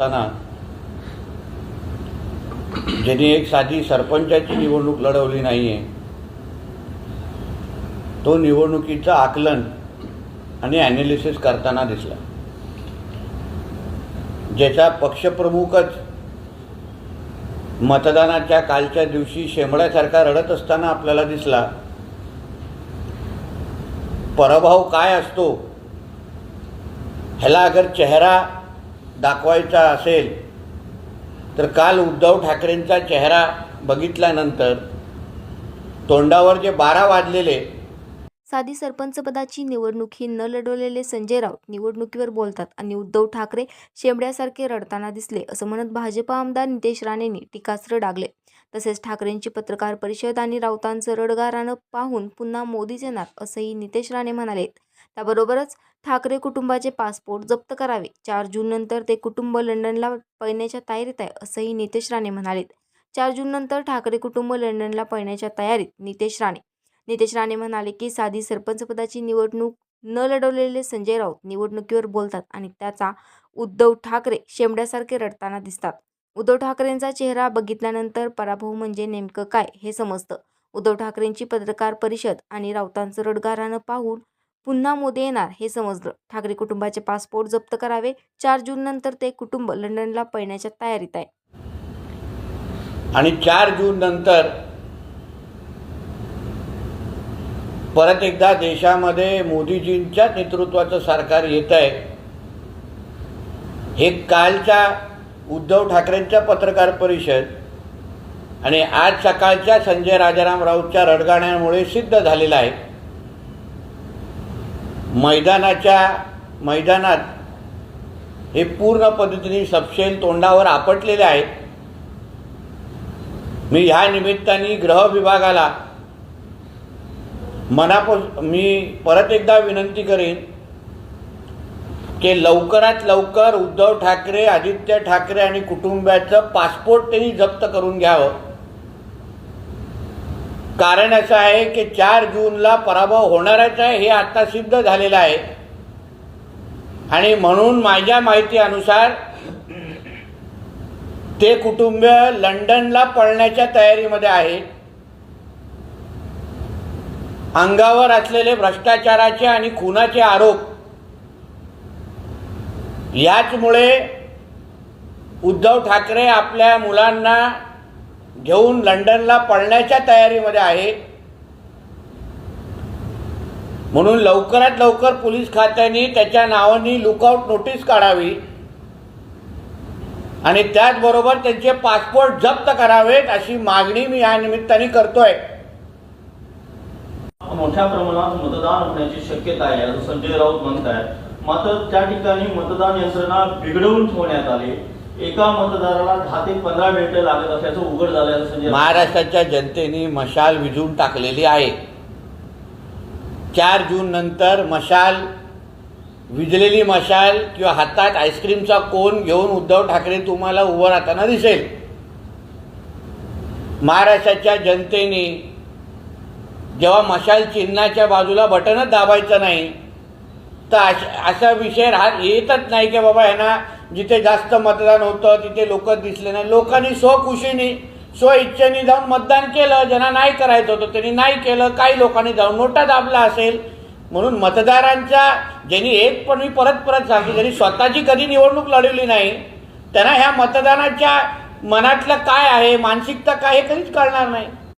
असताना ज्यांनी एक साधी सरपंचाची निवडणूक लढवली नाही आहे तो निवडणुकीचं आकलन आणि ॲनालिसिस करताना दिसला. ज्याचा पक्षप्रमुखच मतदानाच्या कालच्या दिवशी शेंबड्यासारखा रडत असताना आपल्याला दिसला पराभव काय असतो? ह्याला अगर चेहरा दाखवायचा असेल तर काल उद्धव ठाकरेंचा चेहरा बघितल्यानंतर तोंडावर जे बारा वाजलेले साधी सरपंचपदाची निवडणूक ही न लढवलेले संजय राऊत निवडणुकीवर बोलतात आणि उद्धव ठाकरे शेंबड्यासारखे रडताना दिसले असं म्हणत भाजपा आमदार नितेश राणेंनी टीकास्त्र डागले. तसेच ठाकरेंची पत्रकार परिषद आणि राऊतांचं रडगारानं पाहून पुन्हा मोदीच येणार असंही नितेश राणे म्हणाले. त्याबरोबरच ठाकरे कुटुंबाचे पासपोर्ट जप्त करावे चार जूननंतर ते कुटुंब लंडनला पळण्याच्या तयारीत आहे असंही नितेश राणे म्हणाले चार जूननंतर ठाकरे कुटुंब लंडनला पळण्याच्या तयारीत नितेश राणे नितेश राणे म्हणाले की साधी सरपंचपदाची निवडणूक न लढवलेले संजय राऊत निवडणुकीवर बोलतात आणि त्याचा उद्धव ठाकरे शेंबड्यासारखे रडताना दिसतात. उद्धव ठाकरेंचा चेहरा बघितल्यानंतर पराभव म्हणजे नेमकं काय हे समजतं. उद्धव ठाकरेंची पत्रकार परिषद आणि राऊतांचं रडगारानं पाहून पुन्हा मोदी येणार हे समजलं. ठाकरे कुटुंबाचे पासपोर्ट जप्त करावे चार जून नंतर ते कुटुंब लंडनला पळण्याच्या तयारीत आहे. आणि चार जून नंतर परत एकदा देशामध्ये मोदीजींच्या नेतृत्वाचं सरकार येत आहे. हे कालच्या उद्धव ठाकरेंच्या पत्रकार परिषद आणि आज सकाळच्या संजय राजाराम राऊतच्या रडगाण्यामुळे सिद्ध झालेलं आहे. मैदानाच्या मैदानात हे पूर्ण पद्धतीने सपशेल तोंडावर आपटलेले आहेत मी ह्या निमित्ताने गृह विभागाला मनापास मी परत एकदा विनंती करेन की लवकरात लवकर उद्धव ठाकरे आदित्य ठाकरे आणि कुटुंबाचं पासपोर्ट त्यांनी जप्त करून घ्यावं. कारण असं आहे की चार जूनला पराभव होणारच आहे हे आता सिद्ध झालेलं आहे. आणि म्हणून माझ्या माहितीनुसार ते कुटुंब लंडनला पळण्याच्या तयारीमध्ये आहे. अंगावर असलेले भ्रष्टाचाराचे आणि खुनाचे आरोप. याचमुळे उद्धव ठाकरे आपल्या मुलांना घेऊन लंडनला पळण्याच्या तयारीमध्ये आहे. म्हणून लवकरात लवकर पोलीस खात्याने त्याच्या नावाने लुकआउट नोटीस काढावी. आणि त्याचबरोबर त्यांचे पासपोर्ट जप्त करावेत अशी मागणी मी या निमित्ताने करतोय. मोठ्या प्रमाणात मतदान होण्याची शक्यता आहे असं संजय राऊत म्हणत आहेत मात्र त्या ठिकाणी मतदान यंत्रणा बिघडवून ठेवण्यात आली. एका मतदाराला दहा ते पंधरा मिनिटं लागत असल्याचं उघड झालं असं संजय महाराष्ट्राच्या जनतेने मशाल विझून टाकलेली आहे. चार जून नंतर मशाल विजलेली मशाल किंवा हातात आईस्क्रीमचा कोन घेऊन उद्धव ठाकरे तुम्हाला उभं राहताना दिसेल. महाराष्ट्राच्या जनतेने जेव्हा मशाल चिन्हाच्या बाजूला बटनच दाबायचं नाही तर अशा असा विषय राहत येतच नाही की बाबा ह्यांना जिथे जास्त मतदान होतं तिथे लोक दिसले नाही. लोकांनी स्वखुशीने स्व इच्छेने जाऊन मतदान केलं. ज्यांना नाही करायचं होतं त्यांनी नाही केलं. काही लोकांनी जाऊन नोटा दाबला असेल. म्हणून मतदारांच्या ज्यांनी एक पण मी परत परत सांगतो ज्यांनी स्वतःची कधी निवडणूक लढवली नाही त्यांना ह्या मतदानाच्या मनातलं काय आहे मानसिकता काय हे कधीच कळणार नाही.